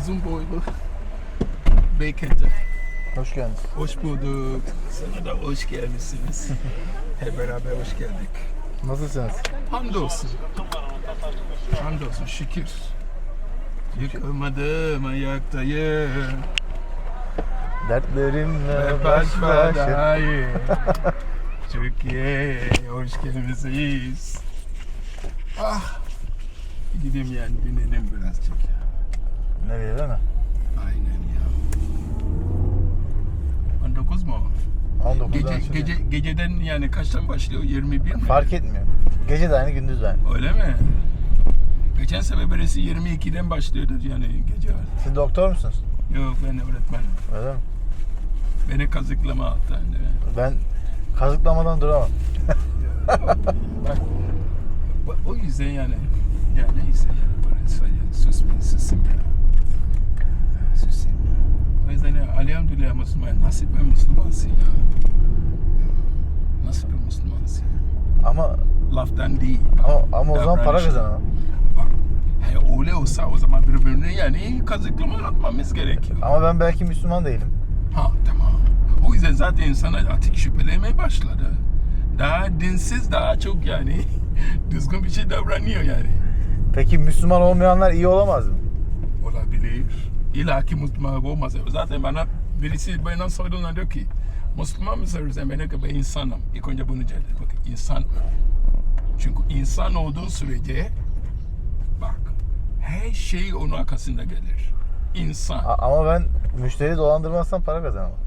uzun boylu Beykent'e. Hoş geldiniz. Hoş bulduk. Sana da hoş gelmişsiniz. Hep beraber hoş geldik. Nasılsınız? Hamdolsun. Hamdolsun şükür. Yıkılmadım ayaktayım. Dertlerimle baş baş başa. başayım. Türkiye hoş gelmişsiniz. Ah. Gideyim yani dinlenelim birazcık ya. Nereye değil mi? Aynen ya. 19 mu? 19'dan Gece, gece, geceden yani kaçtan başlıyor? 21 mi? Fark etmiyor. Gece de aynı gündüz de aynı. Öyle mi? Geçen sefer birisi 22'den başlıyordu yani gece. Siz doktor musunuz? Yok ben öğretmenim. Öyle mi? Beni kazıklama alttan. Ben kazıklamadan duramam. Bak, o yüzden yani ya neyse yani susmayın susun ya. Ya, Susayım ya. O yüzden ya elhamdülillah Müslüman. Nasıl bir Müslümansın ya. Nasıl bir Müslümansın ya. Ama Laftan değil. ama, ama o zaman para kazanamam. Bak, he, öyle olsa o zaman birbirini yani kazıklama atmamız gerekiyor. Ama ben belki Müslüman değilim. Ha tamam. O yüzden zaten insanlar artık şüphelemeye başladı. Daha dinsiz daha çok yani düzgün bir şey davranıyor yani. Peki Müslüman olmayanlar iyi olamaz mı? Olabilir. İlla ki Müslüman olmaz. Zaten bana birisi bana sorduğunda diyor ki Müslüman mısınız? Ben diyor ki ben insanım. İlk önce bunu cevap Bak insan. Çünkü insan olduğu sürece bak her şey onun arkasında gelir. İnsan. A- ama ben müşteri dolandırmazsam para kazanamam.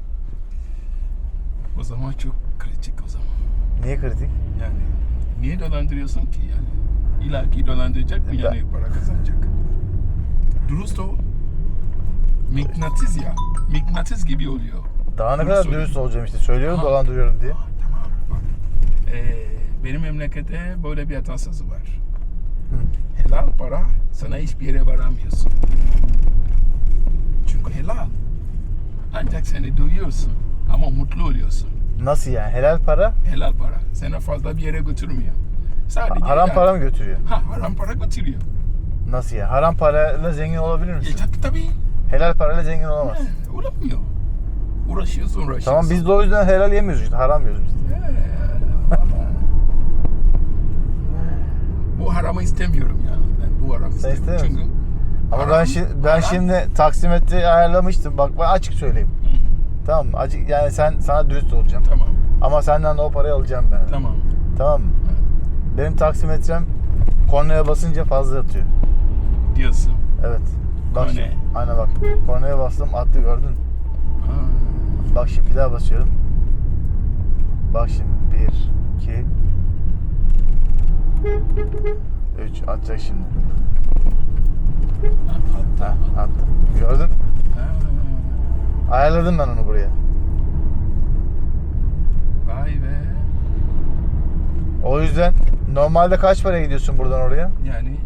O zaman çok kritik o zaman. Niye kritik? Yani niye dolandırıyorsun ki yani? İlla ki dolandıracak mı yani para kazanacak? Dürüst ol. Mıknatıs ya. Mıknatıs gibi oluyor. Daha ne Dürüst kadar dürüst olacağım işte. Söylüyorum Ha. dolandırıyorum diye. Tamam bak. Ee, benim memlekette böyle bir atasözü var. Helal para sana hiçbir yere varamıyorsun. Çünkü helal. Ancak seni duyuyorsun ama mutlu oluyorsun. Nasıl yani? Helal para Helal para seni fazla bir yere götürmüyor. Sadece haram yani- para mı götürüyor? Ha haram para götürüyor. Nasıl ya? Haram parayla zengin olabilir E, misin? tabii tabii. Helal parayla zengin olamazsın. He, olamıyor. Uğraşıyorsun uğraşıyorsun. Tamam biz de o yüzden helal yemiyoruz işte. Haram yiyoruz biz. He, ama- bu haramı istemiyorum ya. Ben bu haramı istemiyorum. istemiyor Çünkü Ama haram- ben şimdi ben haram- şimdi taksimetre ayarlamıştım. Bak ben açık söyleyeyim. Hı, Tamam mı? Açık yani sen sana dürüst olacağım. Tamam. Ama senden de o parayı alacağım ben. Tamam. Tamam mı? Benim taksimetrem kornaya basınca fazla atıyor. Diyorsun. Evet. Bak Kornaya. şimdi. Aynen bak. Kornaya bastım attı gördün. Ha, Bak şimdi bir daha basıyorum. Bak şimdi. Bir, iki, üç. Atacak şimdi. attı, attı. attı. Gördün. Ha, Ayarladım ben onu buraya. Vay be. O yüzden normalde kaç paraya gidiyorsun buradan oraya? Yani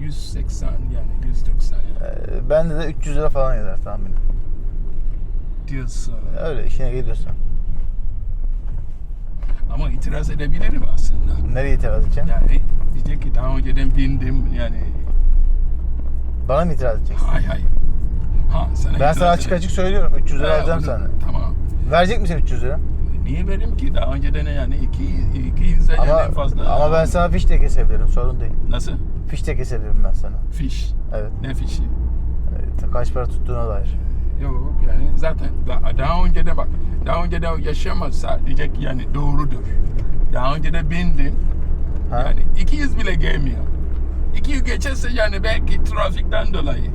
180 yani 190 yani. Ee, bende de 300 lira falan gider tahminen. diyorsun. Öyle işine geliyorsa. Ama itiraz edebilirim aslında. Nereye itiraz edeceksin? Yani diyecek ki daha önceden bindim yani Bana mı itiraz edeceksin? hay hay. Ha sana Ben sana açık açık söylüyorum. 300 lira alacağım sana. Tamam. Verecek misin 300 lira? Niye vereyim ki? Daha önceden yani iki, iki insan Ama, yani en fazla. ama ben sana fiş de kesebilirim. Sorun değil. Nasıl? Fiş de kesebilirim ben sana. Fiş. Evet. Ne fişi? Ee, Kaç para tuttuğuna dair. Yok yani zaten daha, daha önce de bak daha önce de yaşamazsa diyecek yani doğrudur. Daha önce de bindim. Ha? Yani 200 bile gelmiyor. 200 geçerse yani belki trafikten dolayı.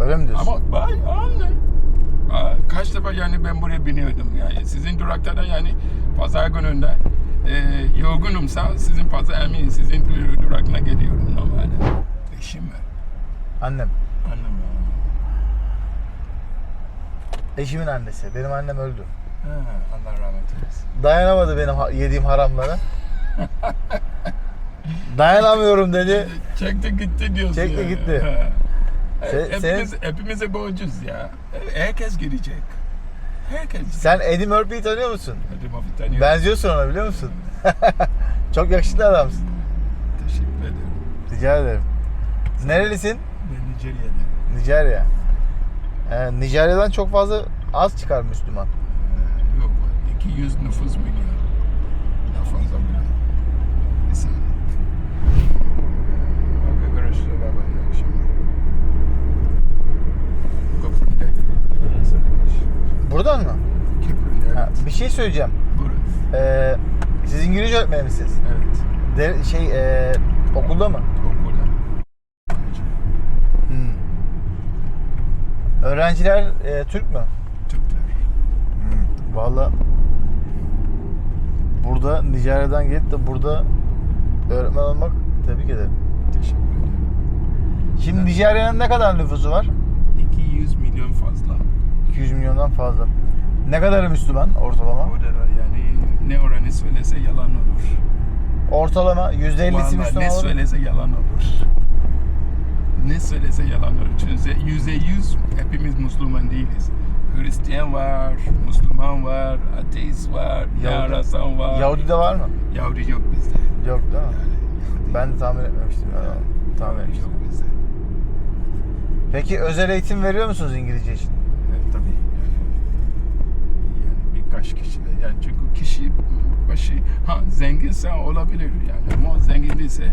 Öyle mi diyorsun? Ama bay anne. Kaç defa yani ben buraya biniyordum yani sizin durakta da yani pazar gününde e, yorgunumsa sizin pazar emin sizin dur- durakına geliyorum normalde. Eşim var. Annem. Annem. Eşimin annesi. Benim annem öldü. Ha, Allah rahmet eylesin. Dayanamadı benim ha- yediğim haramlara. Dayanamıyorum dedi. Çekti gitti diyorsun Çekti ya. gitti. Ha. Se- hepimiz, hepimize borcuz ya. Herkes gidecek. Herkes. Sen Eddie Murphy'yi tanıyor musun? Hadi Mafik tanıyorum. Benziyorsun ona biliyor musun? Çok yakışıklı adamsın. Teşekkür ederim. Rica ederim. Nerelisin? Ben Nijerya'da. Nijerya. Ee, Nijerya'dan çok fazla az çıkar Müslüman. Ee, yok 200 nüfus milyon. Daha fazla bile. Bir saniye. Bak arkadaşlar baba ya şimdi. Köprüde. Sana geç. Buradan mı? Köprüde. Ha, Evet. bir şey söyleyeceğim. Buyurun. Ee, siz İngilizce öğretmeni misiniz? Evet. De, şey ee, okulda mı? Okulda. Hmm. Öğrenciler ee, Türk mü? Türkler. Valla burada Nijerya'dan gelip de burada öğretmen olmak tebrik ederim. Teşekkür ederim. Şimdi. Nijerya'nın ne kadar nüfusu var? 200 milyon fazla. 200 milyondan fazla. Ne kadar Müslüman ortalama? O da yani ne oranı söylese yalan olur. Ortalama %50'si Vallahi Müslüman ne olur. söylese yalan olur. Ne söylese yalan olur. Çünkü yüzde yüz hepimiz Müslüman değiliz. Hristiyan var, Müslüman var, ateist var, Yahudi- Yarasan var. Yahudi de var mı? Yahudi yok bizde. Yok değil mi? Yani, Ben de tahmin etmemiştim. Ya. Tahmin Yahudi etmiştim. yok bizde. Peki özel eğitim veriyor musunuz İngilizce için? Evet, tabii. Yani, yani birkaç kişi de. Yani çünkü kişi başı ha zenginse olabilir yani ama zengin değilse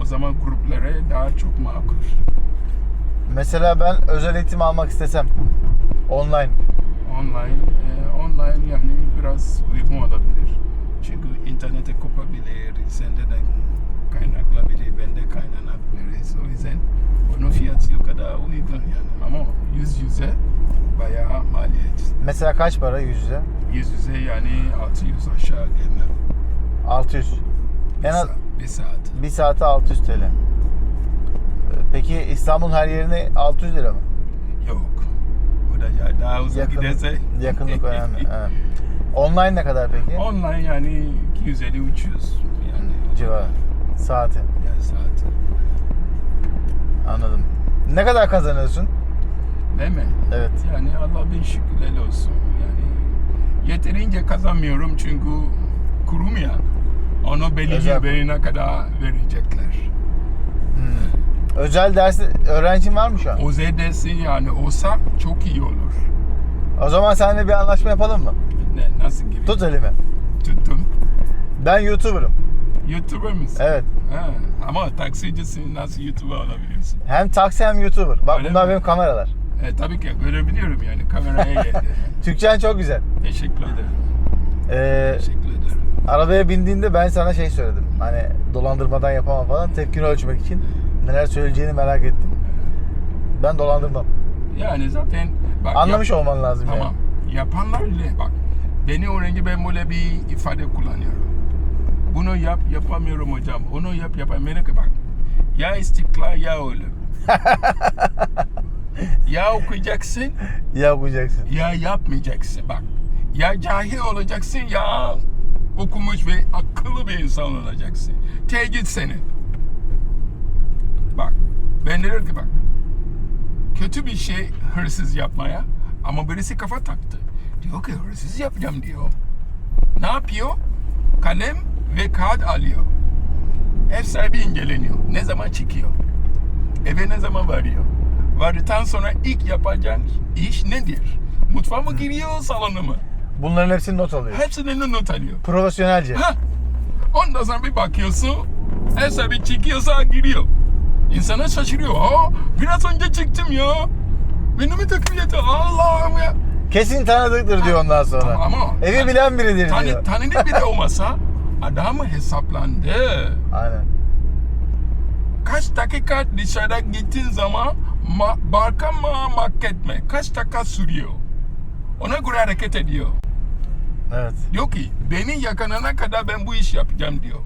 o zaman gruplara daha çok makul. Mesela ben özel eğitim almak istesem online Online, e, online yani biraz uygun olabilir. Çünkü internete kopabilir, sende de kaynaklanabilir, bende kaynaklanabiliriz. O yüzden onun fiyatı o kadar uygun yani. Ama yüz yüze bayağı maliyet. mesela kaç para yüz yüze? Yüz yüze yani 600 aşağı gelmem. 600. Bir, En az bir saat. bir saate 600 TL. Peki İstanbul'un her yerine 600 lira mı? Yok. Bu da ya daha uzak Yakın- giderse. Yakınlık önemli. Evet. Online ne kadar peki? Online yani 250-300 yani. Civarı. Saati. Yani saat. Anladım. Ne kadar kazanıyorsun? Değil mi? Evet. Yani Allah bin şükürler olsun. Yani yeterince kazanmıyorum çünkü kurum ya. Onu Özel bir verine kadar verecekler. Hmm. Özel dersi öğrencin var mı şu an? O ZD'si yani olsa çok iyi olur. O zaman seninle bir anlaşma yapalım mı? Ne, nasıl gibi? Tut elimi. Tuttum. Ben YouTuber'ım. YouTuber mısın? Evet. Ha, ama taksicisin nasıl YouTuber olabiliyorsun? Hem taksi hem YouTuber. Bak Öyle bunlar mi? benim kameralar. E, tabii ki görebiliyorum yani kameraya geldi. Türkçen çok güzel. Teşekkür ederim. Ee, Teşekkür ederim. arabaya bindiğinde ben sana şey söyledim. Hani dolandırmadan yapamam falan. Tepkini ölçmek için neler söyleyeceğini merak ettim. Ben dolandırmam. Yani zaten bak, Anlamış yap- olman lazım Tamam. Yapanlar bile bak. Beni öğrenci ben böyle bir ifade kullanıyorum. Bunu yap yapamıyorum hocam. Onu yap yapamıyorum. Bak. Ya istiklal ya ölüm. ya okuyacaksın yani. Yapacaksın. ya yapmayacaksın. Bak. Ya cahil olacaksın ya okumuş ve akıllı bir insan olacaksın. Tecid senin. Bak. Ben diyorum ki bak. Kötü bir şey hırsız yapmaya ama birisi kafa taktı. Diyor ki hırsız yapacağım diyor. Ne yapıyor? Kalem ve kağıt alıyor. Ev sahibi inceleniyor. Ne zaman çıkıyor? Eve ne zaman varıyor? Vardıktan sonra ilk yapacağın iş nedir? Mutfağa mı giriyor, salona mı? Bunların hepsini not alıyor. Hepsini not alıyor. Profesyonelce. Ha! Ondan sonra bir bakıyorsun, ev sahibi çıkıyorsa giriyor. İnsana şaşırıyor. Aa, biraz önce çıktım ya. Beni mi takip etti? Allah'ım ya. Kesin tanıdıktır diyor ondan sonra. Tamam ama Evi bilen biridir Tanı, diyor. tanıdık bile olmasa adam hesaplandı. Aynen. Kaç dakika dışarıda gittiğin zaman ma, barka mı market? Kaç dakika sürüyor? Ona göre hareket ediyor. Evet. Diyor ki beni yakalana kadar ben bu iş yapacağım diyor.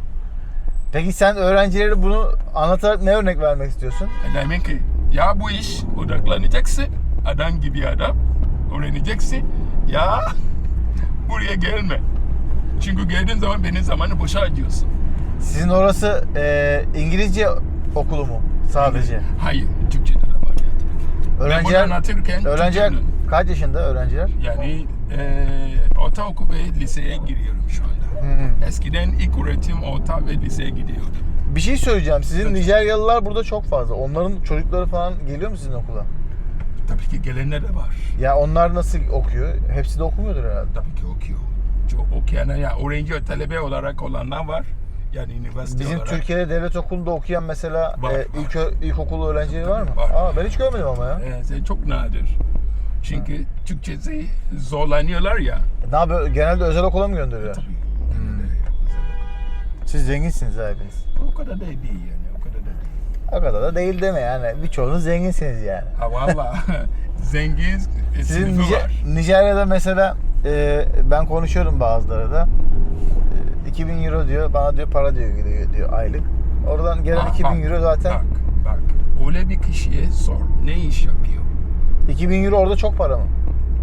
Peki sen öğrencilere bunu anlatarak ne örnek vermek istiyorsun? Demek ki ya bu iş odaklanacaksın. Adam gibi adam. Öğreneceksin. Ya buraya gelme. Çünkü geldiğin zaman benim zamanı boşa harcıyorsun. Sizin orası e, İngilizce okulu mu sadece? Hayır. Türkçe'de de var ya tabii ki. Ben Öğrenciler, bunu anlatırken öğrenciler kaç yaşında öğrenciler? Yani e, ortaokul ve liseye giriyorum şu anda. Hı. Eskiden ilk öğretim orta ve liseye gidiyordum. Bir şey söyleyeceğim. Sizin Nijeryalılar burada çok fazla. Onların çocukları falan geliyor mu sizin okula? Tabii ki gelenler de var. Ya onlar nasıl okuyor? Hepsi de okumuyordur herhalde. Tabii ki okuyor. Çok okuyan ya öğrenci talebe olarak olanlar var. Yani üniversite Bizim olarak. Türkiye'de devlet okulunda okuyan mesela Var, e, var. ilk ilkokul öğrencileri var mı? Var. Aa ben hiç görmedim ama ya. Evet, çok nadir. Çünkü Türkçesi zorlanıyorlar ya. Ne yapıyor? Genelde özel okula mı gönderiyor? Tabii. Siz zenginsiniz ha hepiniz. O kadar da değil yani. O kadar da değil. O kadar da değil deme yani. Birçoğunuz zenginsiniz yani. Ha valla zengin Sizin sınıfı Nijer- var. Nijerya'da mesela e, ben konuşuyorum bazıları da. E, 2000 euro diyor, bana diyor para diyor gidiyor diyor aylık. Oradan gelen Ha, 2000 bak, euro zaten Bak bak. Öyle bir kişiye sor. Ne iş yapıyor? 2000 euro orada çok para mı?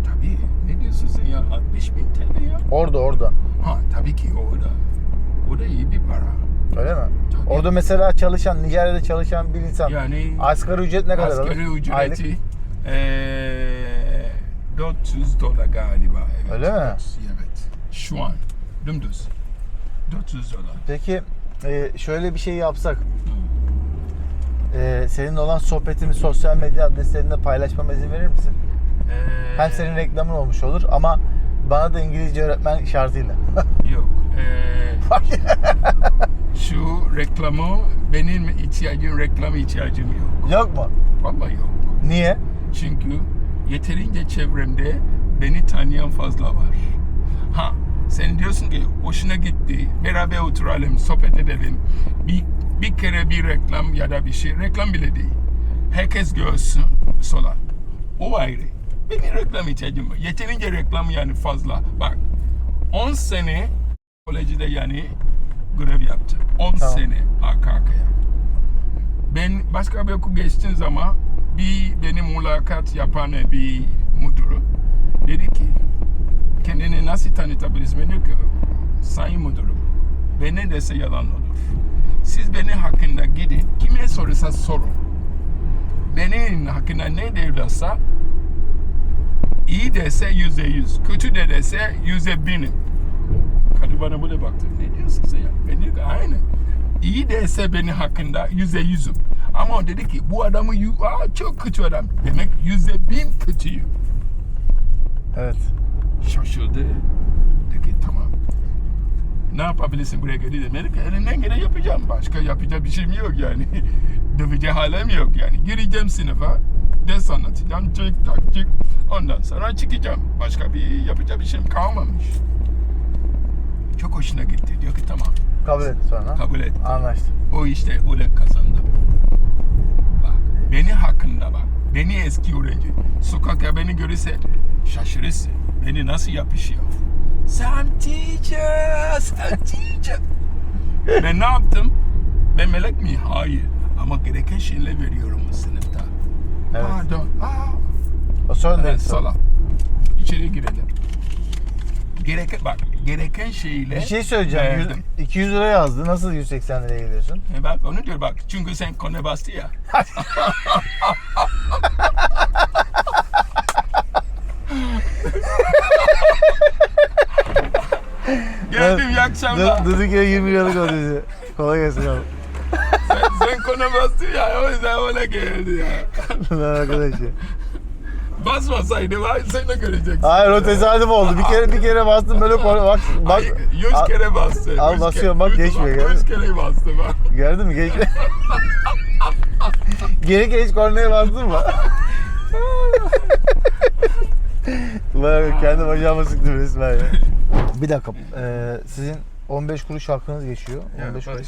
Tabii. Ne diyorsun sen ya? 60 bin TL ya. Orada orada. Ha tabii ki orada. O da iyi bir para. Öyle mi? Tabii. Orada mesela çalışan, Nijerya'da çalışan bir insan Yani asgari ücret ne kadar alır? asgari Aylık. ücreti eee 400 dolar galiba. Evet, Öyle mi? 400, Evet. Şu an. Dümdüz. 400 dolar. Peki e, şöyle bir şey yapsak. E, seninle olan sohbetimi sosyal medya adreslerinde paylaşmama izin verir misin? Eee, Hem senin reklamın olmuş olur ama bana da İngilizce öğretmen şartıyla. Yok. Eee, şu reklamı benim ihtiyacım reklam ihtiyacım yok. Yok mu? Vallahi yok. Niye? Çünkü yeterince çevremde beni tanıyan fazla var. Ha sen diyorsun ki hoşuna gitti, beraber oturalım, sohbet edelim. Bir, bir kere bir reklam ya da bir şey, reklam bile değil. Herkes görsün, sola. O ayrı. Benim reklam ihtiyacım var. Yeterince reklam yani fazla. Bak, 10 sene kolejde yani görev yaptım. 10 Tamam. sene arka arkaya. Ben başka bir okul geçtiğim zaman bir benim mülakat yapan bir müdürü dedi ki kendini nasıl tanıtabilirsin? Ben ki sayın müdürüm ben ne dese yalan olur. Siz benim hakkında gidin kime sorarsa sorun. Benim hakkında ne derlerse iyi dese yüzde yüz, kötü de dese yüzde binim. Kadın bana böyle baktı. Ne diyorsun sen ya? Ben dedim ki aynı. İyi dese benim hakkında yüzde yüzüm. Ama dedi ki bu adamı Aa, çok kötü adam. Demek yüzde bin kötüyüm. Evet. Şaşırdı. Dedi tamam. Ne yapabilirsin buraya geri de. Dedi ki elinden gene yapacağım. Başka yapacak bir şeyim yok yani. Dövecek halim yok yani. Gireceğim sınıfa. Ders anlatacağım. Çık tak çık. Ondan sonra çıkacağım. Başka bir yapacak bir şeyim kalmamış. Çok hoşuna gitti. Diyor ki tamam Kabul et sonra. kabul et. Anlaştık. O işte öyle kazandım. Beni hakkında bak. Beni eski öğrenci. Sokakta beni görürse şaşırırsın. Beni nasıl yapışıyor. Sam teacher, Sam teacher. ben ne yaptım? Ben melek miyim? Hayır. Ama gereken şeyler veriyorum sınıfta. Evet. Pardon. Aa, O değil. evet, sala. İçeri girelim. Gereken, bak gereken şeyle Bir şey söyleyeceğim. Verdim. 200 lira yazdı. Nasıl 180 liraya geliyorsun? E bak onu diyor bak. Çünkü sen kone bastı ya. Geldim iyi akşamlar. Dedik ya 20 liralık o dedi. Kolay gelsin abi. sen, sen kone bastı ya. O yüzden öyle geldi ya. Lan arkadaş ya. Basmasaydı sen de göreceksin. Hayır o tesadüf oldu. Bir kere bir kere bastım böyle konu bak bak. Yüz Al- kere bastı. al Yüz basıyorum, bak geçmiyor, Yüz kere bastı bak. Gördün mü? Geç. Geri geç kornaya bastın mı? Bak kendi bacağıma sıktım resmen ya. Bir dakika. eee, sizin 15 kuruş hakkınız geçiyor. 15 Ya, kuruş.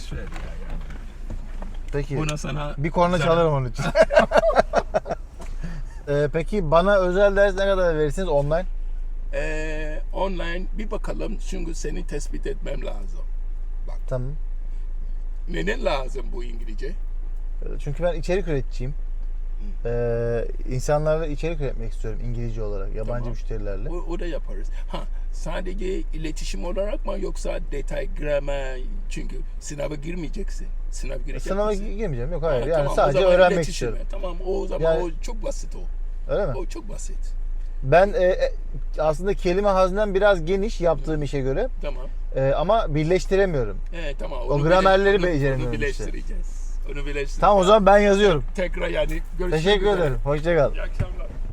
Peki. Buna sana Bir korna çalarım onun için. Eee, peki bana özel ders ne kadar verirsiniz online? Ee, online bir bakalım çünkü seni tespit etmem lazım. Tamam. Neden lazım bu İngilizce? Eee, Çünkü ben içerik üreticiyim. Eee insanlarla içerik üretmek istiyorum İngilizce olarak, yabancı Tamam. müşterilerle. O, o da yaparız. Ha sadece iletişim olarak mı yoksa detay gramer çünkü sınava girmeyeceksin. Sınav girecek Sınava misin? girmeyeceğim. Yok Ha, hayır. yani tamam, sadece öğrenmek iletişime. istiyorum. Tamam o zaman Yani- o çok basit o. Öyle mi? O çok basit. Ben e, e, aslında kelime hazinem biraz geniş yaptığım işe göre Tamam. E, ama birleştiremiyorum. He tamam. O onu gramerleri bile- beceremiyorum Onu işte. birleştireceğiz. Onu birleştireceğiz. Tamam o zaman ben yazıyorum. Tekrar yani görüşmek Teşekkür ederim. Hoşça kal. İyi akşamlar.